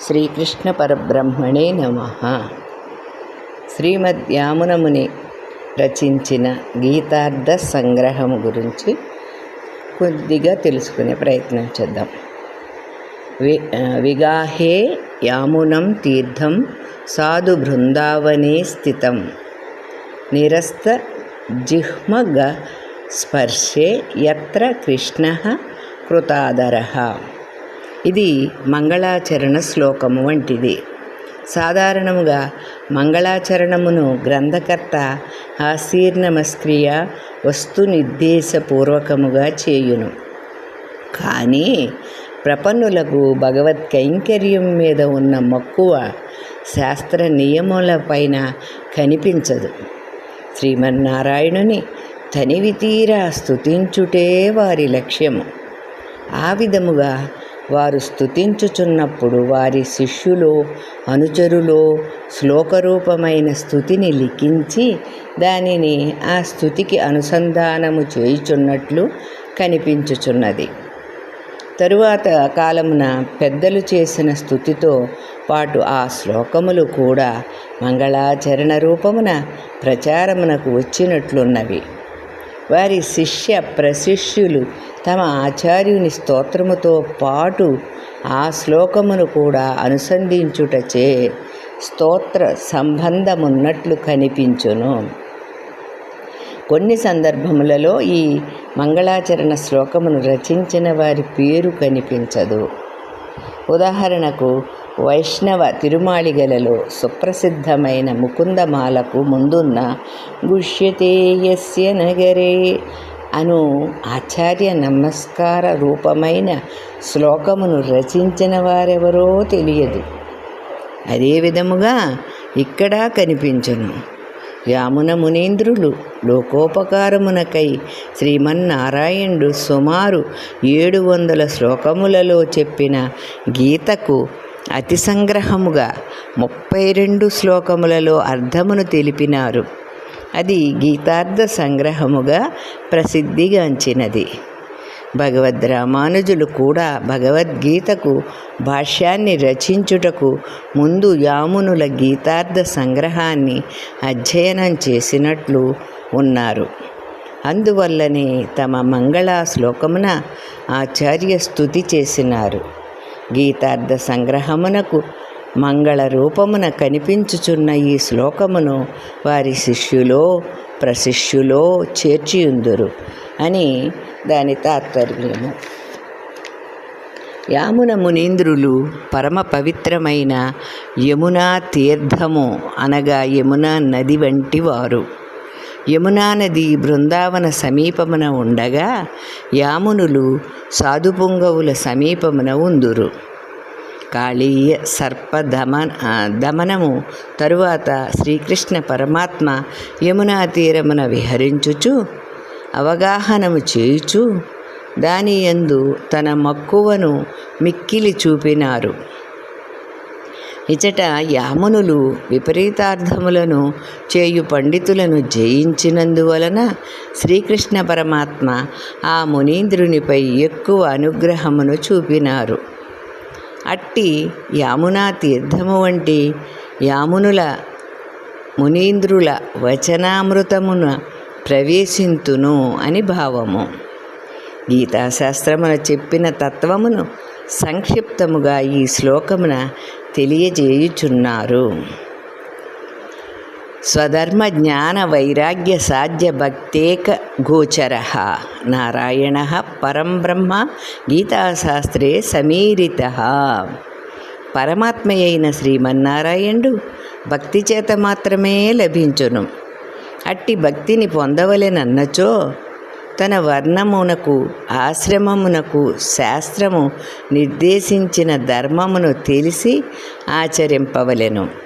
శ్రీకృష్ణ పరబ్రహ్మణే నమ. శ్రీమద్ యామునముని రచించిన గీతార్థ సంగ్రహం గురించి కొద్దిగా తెలుసుకునే ప్రయత్నం చేద్దాం. వి విగాహే యామునం తీర్థం సాధు బృందావనే స్థితం. నిరస్త జిహ్మగ స్పర్శే యత్ర కృష్ణ కృతాదర. ఇది మంగళాచరణ శ్లోకము వంటిది. సాధారణముగా మంగళాచరణమును గ్రంథకర్త ఆశీర్ణమస్క్రియ వస్తు నిర్దేశపూర్వకముగా చేయును. కానీ ప్రపన్నులకు భగవత్ కైంకర్యం మీద ఉన్న మక్కువ శాస్త్ర నియములపైన కనిపించదు. శ్రీమన్నారాయణుని తనివితీరా స్థుతించుటే స్తుతించుటే వారి లక్ష్యము. ఆ విధముగా వారు స్థుతించుచున్నప్పుడు వారి శిష్యులో అనుచరులో శ్లోకరూపమైన స్థుతిని లిఖించి దానిని ఆ స్థుతికి అనుసంధానము చేయుచున్నట్లు కనిపించుచున్నది. తరువాత కాలమున పెద్దలు చేసిన స్థుతితో పాటు ఆ శ్లోకములు కూడా మంగళాచరణ రూపమున ప్రచారమునకు వచ్చినట్లున్నవి. వారి శిష్య ప్రశిష్యులు తమ ఆచార్యుని స్తోత్రముతో పాటు ఆ శ్లోకమును కూడా అనుసంధించుటచే స్తోత్ర సంబంధమున్నట్లు కనిపించును. కొన్ని సందర్భములలో ఈ మంగళాచరణ శ్లోకమును రచించిన వారి పేరు కనిపించదు. ఉదాహరణకు వైష్ణవ తిరుమాళిగలలో సుప్రసిద్ధమైన ముకుందమాలకు ముందున్న గుష్యతేయస్య నగరే అను ఆచార్య నమస్కార రూపమైన శ్లోకమును రచించిన వారెవరో తెలియదు. అదే విధముగా ఇక్కడ కనిపించును. యామున మునీంద్రులు లోకోపకారమునకై శ్రీమన్నారాయణుడు సుమారు ఏడు వందల శ్లోకములలో చెప్పిన గీతకు అతి సంగ్రహముగా ముప్పై రెండు శ్లోకములలో అర్థమును తెలిపినారు. అది గీతార్థ సంగ్రహముగా ప్రసిద్ధిగాంచినది. భగవద్ రామానుజులు కూడా భగవద్గీతకు భాష్యాన్ని రచించుటకు ముందు యామునుల గీతార్థ సంగ్రహాన్ని అధ్యయనం చేసినట్లు ఉన్నారు. అందువల్లనే తమ మంగళ శ్లోకమున ఆచార్య స్థుతి చేసినారు. గీతార్థ సంగ్రహమునకు మంగళ రూపమున కనిపించుచున్న ఈ శ్లోకమును వారి శిష్యులో ప్రశిష్యులో చేర్చియుందురు అని దాని తాత్పర్యము. యామున మునీంద్రులు పరమ పవిత్రమైన యమునా తీర్థము అనగా యమునా నది వంటి వారు. యమునా నది బృందావన సమీపమున ఉండగా యామునులు సాధుపుంగవుల సమీపమున ఉందురు. కాళీయ సర్ప దమన దమనము. తరువాత శ్రీకృష్ణ పరమాత్మ యమునా తీరమున విహరించుచు అవగాహనము చేయుచు దాని యందు తన మక్కువను మిక్కిలి చూపినారు. ఇచట యామునులు విపరీతార్థములను చేయు పండితులను జయించినందువలన శ్రీకృష్ణ పరమాత్మ ఆ మునీంద్రునిపై ఎక్కువ అనుగ్రహమును చూపినారు. అట్టి యామునా తీర్థము వంటి యామునుల మునీంద్రుల వచనామృతమున ప్రవేశింతును అని భావము. గీతాశాస్త్రమున చెప్పిన తత్వమును సంక్షిప్తముగా ఈ శ్లోకమున తెలియజేయుచున్నారు. స్వధర్మ జ్ఞాన వైరాగ్య సాధ్య భక్తేక గోచర. నారాయణ పరం బ్రహ్మ గీతాశాస్త్రే సమీరిత. పరమాత్మయైన శ్రీమన్నారాయణుడు భక్తి చేత మాత్రమే లభించును. అట్టి భక్తిని పొందవలెనన్నచో తన వర్ణమునకు ఆశ్రమమునకు శాస్త్రము నిర్దేశించిన ధర్మమును తెలిసి ఆచరింపవలెను.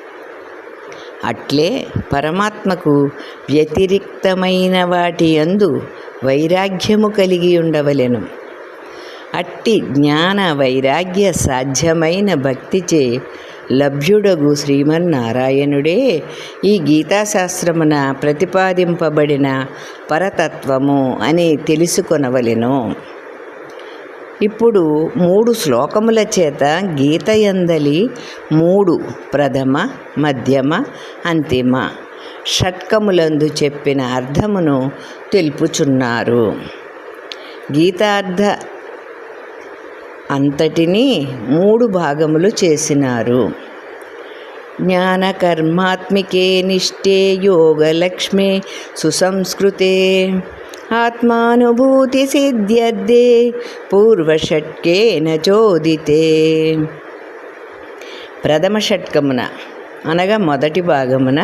అట్లే పరమాత్మకు వ్యతిరిక్తమైన వాటి యందు వైరాగ్యము కలిగి ఉండవలెను. అట్టి జ్ఞాన వైరాగ్య సాధ్యమైన భక్తిచే లభ్యుడగు శ్రీమన్నారాయణుడే ఈ గీతాశాస్త్రమున ప్రతిపాదింపబడిన పరతత్వము అని తెలుసుకొనవలెను. ఇప్పుడు మూడు శ్లోకముల చేత గీత ఎందలి మూడు ప్రథమ మధ్యమ అంతిమ. షట్కములందు చెప్పిన అర్థమును తెలుపుచున్నారు. గీతార్థ అంతటిని మూడు భాగములు చేసినారు. జ్ఞానకర్మాత్మికే నిష్ఠే యోగలక్ష్మే సుసంస్కృతే ఆత్మానుభూతి సిద్ధ్యర్థే పూర్వషట్కేన చోదితే. ప్రథమ షట్కమున అనగా మొదటి భాగమున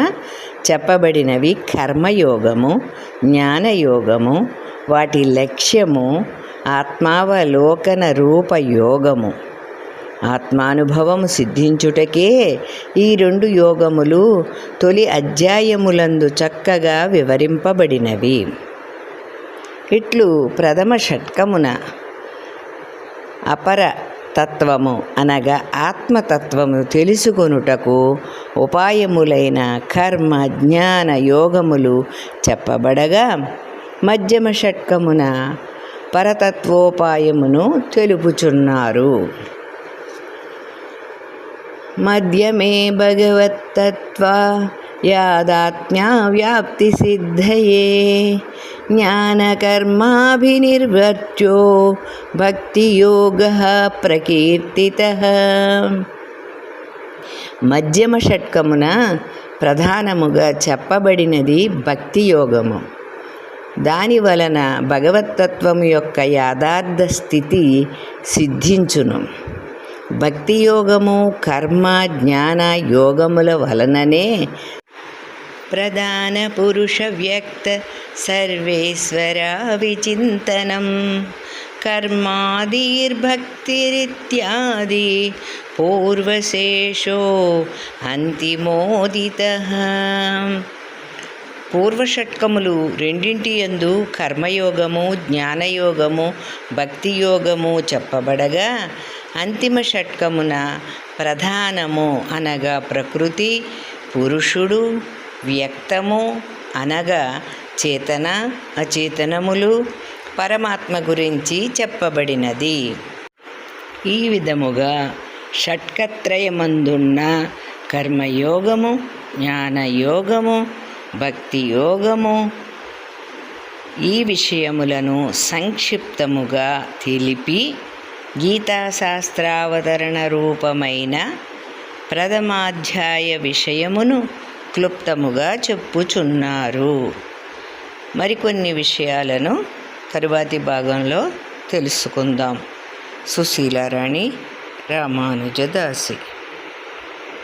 చెప్పబడినవి కర్మయోగము జ్ఞానయోగము వాటి లక్ష్యము ఆత్మావలోకన రూప యోగము ఆత్మానుభవము సిద్ధించుటకే ఈ రెండు యోగములు తొలి అధ్యాయములందు చక్కగా వివరింపబడినవి. ఇట్లు ప్రథమ షట్కమున అపర తత్వము అనగా ఆత్మతత్వము తెలుసుకొనుటకు ఉపాయములైన కర్మ జ్ఞాన యోగములు చెప్పబడగా మధ్యమ షట్కమున పరతత్వోపాయమును తెలుపుచున్నారు. మధ్యమే భగవత్తత్వ యాదాత్మ్యా వ్యాప్తి సిద్ధయే జ్ఞానకర్మాభినిర్వర్త్యో భక్తియోగ ప్రకీర్తిత మధ్యమ షట్కమున ప్రధానముగా చెప్పబడినది భక్తి యోగము దాని వలన భగవతత్వము యొక్క యాథార్థ స్థితి సిద్ధించును. భక్తి యోగము కర్మ జ్ఞాన యోగముల వలననే ప్రధాన పురుష వ్యక్త సర్వేశ్వర విచింతనం కర్మాదిర్భక్తిరిత్యాది పూర్వశేషో అంతిమోదిత పూర్వషట్కములు రెండింటి యందు కర్మయోగము జ్ఞానయోగము భక్తి యోగము చెప్పబడగా అంతిమ షట్కమున ప్రధానము అనగా ప్రకృతి పురుషుడు వ్యక్తము అనగా చేతన అచేతనములు పరమాత్మ గురించి చెప్పబడినది. ఈ విధముగా షట్కత్రయమందున్న కర్మయోగము జ్ఞానయోగము భక్తి యోగము ఈ విషయములను సంక్షిప్తముగా తెలిపి గీతాశాస్త్రావతరణ రూపమైన ప్రథమాధ్యాయ విషయమును క్లుప్తముగా చెప్పుచున్నారు. మరికొన్ని విషయాలను తరువాతి భాగంలో తెలుసుకుందాం. సుశీలారాణి రామానుజదాసి